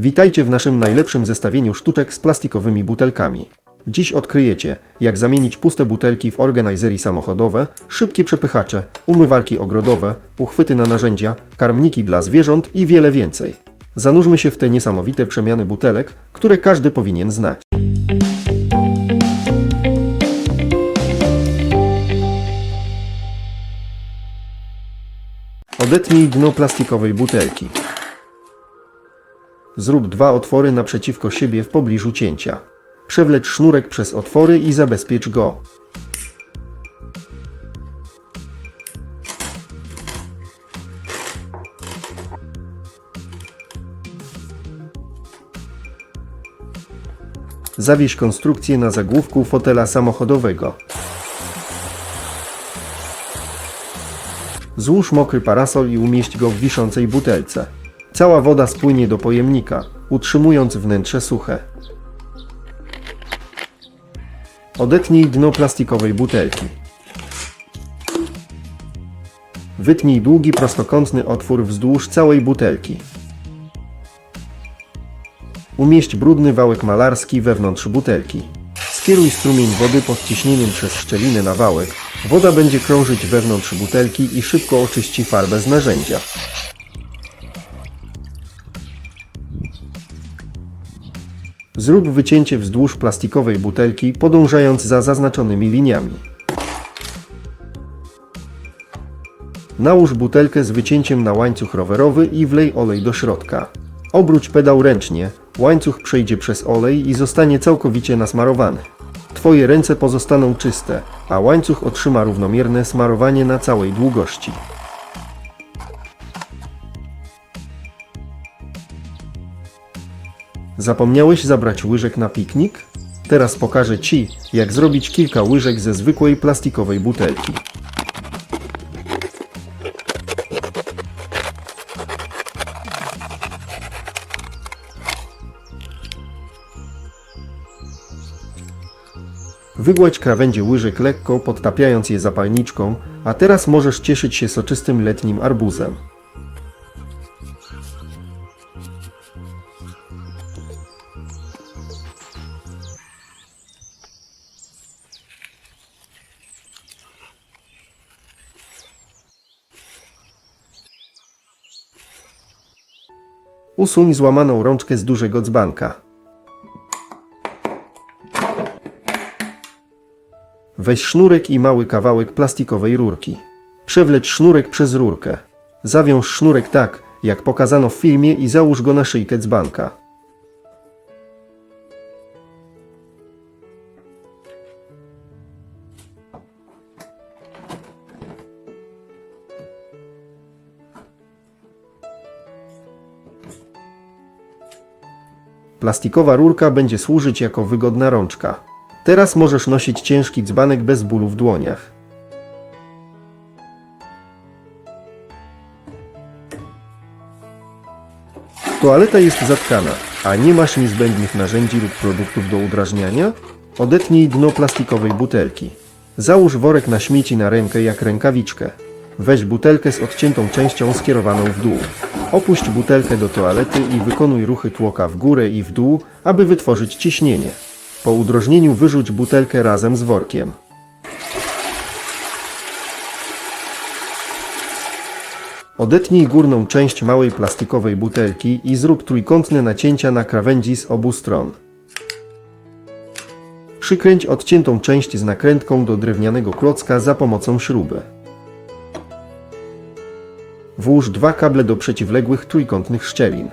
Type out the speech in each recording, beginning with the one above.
Witajcie w naszym najlepszym zestawieniu sztuczek z plastikowymi butelkami. Dziś odkryjecie, jak zamienić puste butelki w organizery samochodowe, szybkie przepychacze, umywalki ogrodowe, uchwyty na narzędzia, karmniki dla zwierząt i wiele więcej. Zanurzmy się w te niesamowite przemiany butelek, które każdy powinien znać. Odetnij dno plastikowej butelki. Zrób dwa otwory naprzeciwko siebie w pobliżu cięcia. Przewlecz sznurek przez otwory i zabezpiecz go. Zawieź konstrukcję na zagłówku fotela samochodowego. Złóż mokry parasol i umieść go w wiszącej butelce. Cała woda spłynie do pojemnika, utrzymując wnętrze suche. Odetnij dno plastikowej butelki. Wytnij długi prostokątny otwór wzdłuż całej butelki. Umieść brudny wałek malarski wewnątrz butelki. Skieruj strumień wody pod ciśnieniem przez szczelinę na wałek. Woda będzie krążyć wewnątrz butelki i szybko oczyści farbę z narzędzia. Zrób wycięcie wzdłuż plastikowej butelki, podążając za zaznaczonymi liniami. Nałóż butelkę z wycięciem na łańcuch rowerowy i wlej olej do środka. Obróć pedał ręcznie, łańcuch przejdzie przez olej i zostanie całkowicie nasmarowany. Twoje ręce pozostaną czyste, a łańcuch otrzyma równomierne smarowanie na całej długości. Zapomniałeś zabrać łyżek na piknik? Teraz pokażę Ci, jak zrobić kilka łyżek ze zwykłej plastikowej butelki. Wygładź krawędzie łyżek lekko, podtapiając je zapalniczką, a teraz możesz cieszyć się soczystym letnim arbuzem. Usuń złamaną rączkę z dużego dzbanka. Weź sznurek i mały kawałek plastikowej rurki. Przewleć sznurek przez rurkę. Zawiąż sznurek tak, jak pokazano w filmie i załóż go na szyjkę dzbanka. Plastikowa rurka będzie służyć jako wygodna rączka. Teraz możesz nosić ciężki dzbanek bez bólu w dłoniach. Toaleta jest zatkana, a nie masz niezbędnych narzędzi lub produktów do udrażniania? Odetnij dno plastikowej butelki. Załóż worek na śmieci na rękę jak rękawiczkę. Weź butelkę z odciętą częścią skierowaną w dół. Opuść butelkę do toalety i wykonuj ruchy tłoka w górę i w dół, aby wytworzyć ciśnienie. Po udrożnieniu wyrzuć butelkę razem z workiem. Odetnij górną część małej plastikowej butelki i zrób trójkątne nacięcia na krawędzi z obu stron. Przykręć odciętą część z nakrętką do drewnianego klocka za pomocą śruby. Włóż dwa kable do przeciwległych trójkątnych szczelin.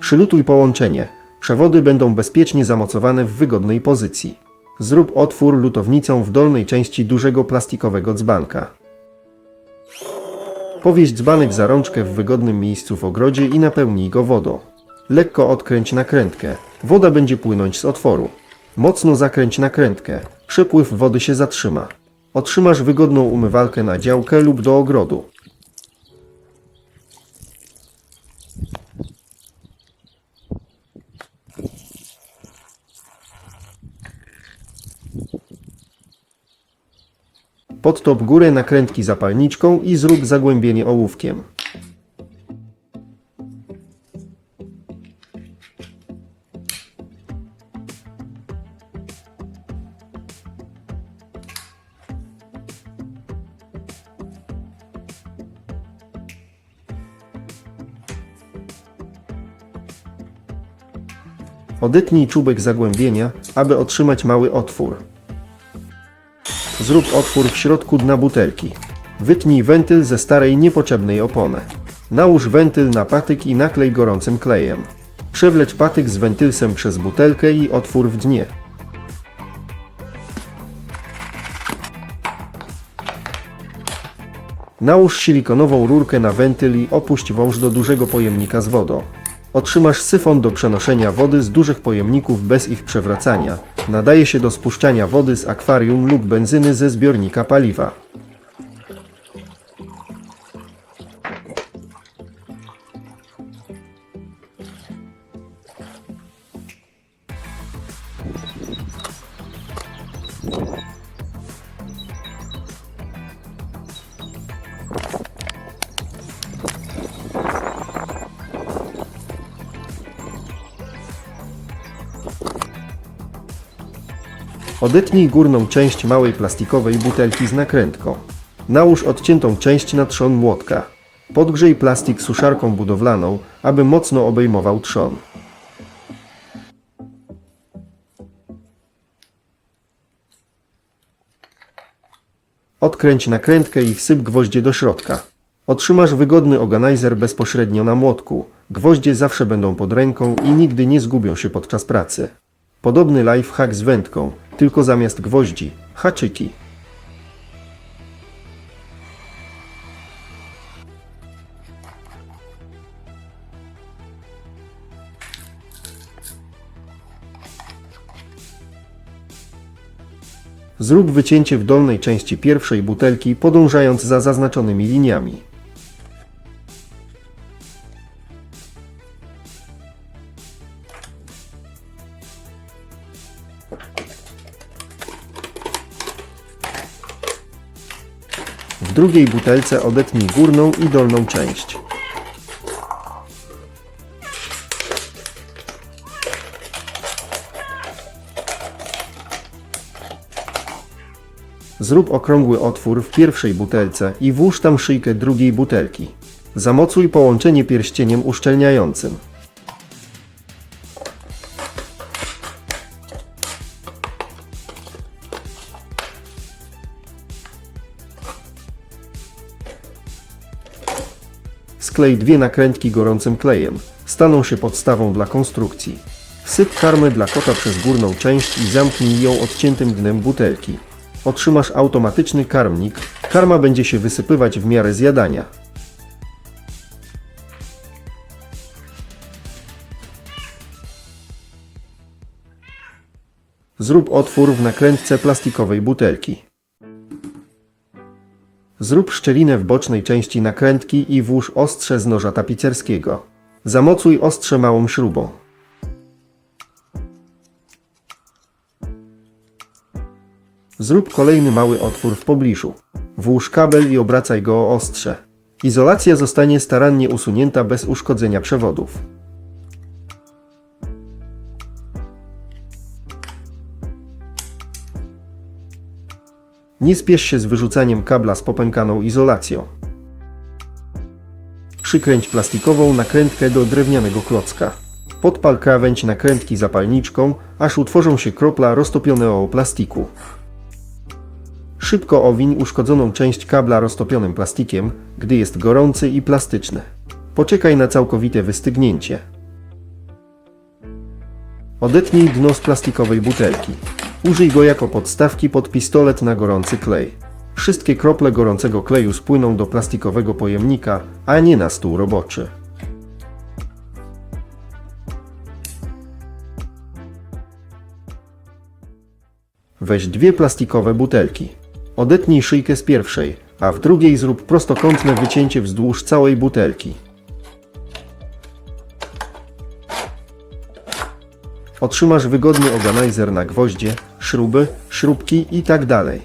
Przylutuj połączenie. Przewody będą bezpiecznie zamocowane w wygodnej pozycji. Zrób otwór lutownicą w dolnej części dużego plastikowego dzbanka. Powieź dzbanek za rączkę w wygodnym miejscu w ogrodzie i napełnij go wodą. Lekko odkręć nakrętkę. Woda będzie płynąć z otworu. Mocno zakręć nakrętkę. Przepływ wody się zatrzyma. Otrzymasz wygodną umywalkę na działkę lub do ogrodu. Podtop górę nakrętki zapalniczką i zrób zagłębienie ołówkiem. Odetnij czubek zagłębienia, aby otrzymać mały otwór. Zrób otwór w środku dna butelki. Wytnij wentyl ze starej niepotrzebnej opony. Nałóż wentyl na patyk i naklej gorącym klejem. Przewleć patyk z wentylsem przez butelkę i otwór w dnie. Nałóż silikonową rurkę na wentyl i opuść wąż do dużego pojemnika z wodą. Otrzymasz syfon do przenoszenia wody z dużych pojemników bez ich przewracania. Nadaje się do spuszczania wody z akwarium lub benzyny ze zbiornika paliwa. Odetnij górną część małej plastikowej butelki z nakrętką. Nałóż odciętą część na trzon młotka. Podgrzej plastik suszarką budowlaną, aby mocno obejmował trzon. Odkręć nakrętkę i wsyp gwoździe do środka. Otrzymasz wygodny organizer bezpośrednio na młotku. Gwoździe zawsze będą pod ręką i nigdy nie zgubią się podczas pracy. Podobny lifehack z wędką, tylko zamiast gwoździ, haczyki. Zrób wycięcie w dolnej części pierwszej butelki, podążając za zaznaczonymi liniami. W drugiej butelce odetnij górną i dolną część. Zrób okrągły otwór w pierwszej butelce i włóż tam szyjkę drugiej butelki. Zamocuj połączenie pierścieniem uszczelniającym. Sklej dwie nakrętki gorącym klejem. Staną się podstawą dla konstrukcji. Wsyp karmę dla kota przez górną część i zamknij ją odciętym dnem butelki. Otrzymasz automatyczny karmnik. Karma będzie się wysypywać w miarę zjadania. Zrób otwór w nakrętce plastikowej butelki. Zrób szczelinę w bocznej części nakrętki i włóż ostrze z noża tapicerskiego. Zamocuj ostrze małą śrubą. Zrób kolejny mały otwór w pobliżu. Włóż kabel i obracaj go o ostrze. Izolacja zostanie starannie usunięta bez uszkodzenia przewodów. Nie spiesz się z wyrzucaniem kabla z popękaną izolacją. Przykręć plastikową nakrętkę do drewnianego klocka. Podpal krawędź nakrętki zapalniczką, aż utworzą się kropla roztopionego plastiku. Szybko owiń uszkodzoną część kabla roztopionym plastikiem, gdy jest gorący i plastyczny. Poczekaj na całkowite wystygnięcie. Odetnij dno z plastikowej butelki. Użyj go jako podstawki pod pistolet na gorący klej. Wszystkie krople gorącego kleju spłyną do plastikowego pojemnika, a nie na stół roboczy. Weź dwie plastikowe butelki. Odetnij szyjkę z pierwszej, a w drugiej zrób prostokątne wycięcie wzdłuż całej butelki. Otrzymasz wygodny organizer na gwoździe, śruby, śrubki i tak dalej.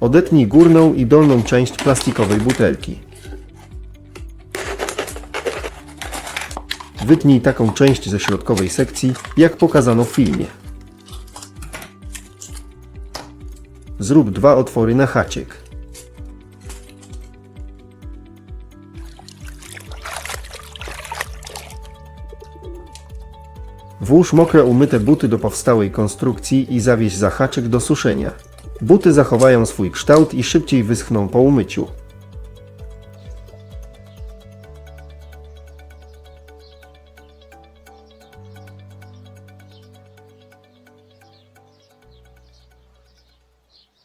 Odetnij górną i dolną część plastikowej butelki. Wytnij taką część ze środkowej sekcji, jak pokazano w filmie. Zrób dwa otwory na haczyk. Włóż mokre umyte buty do powstałej konstrukcji i zawieź za haczyk do suszenia. Buty zachowają swój kształt i szybciej wyschną po umyciu.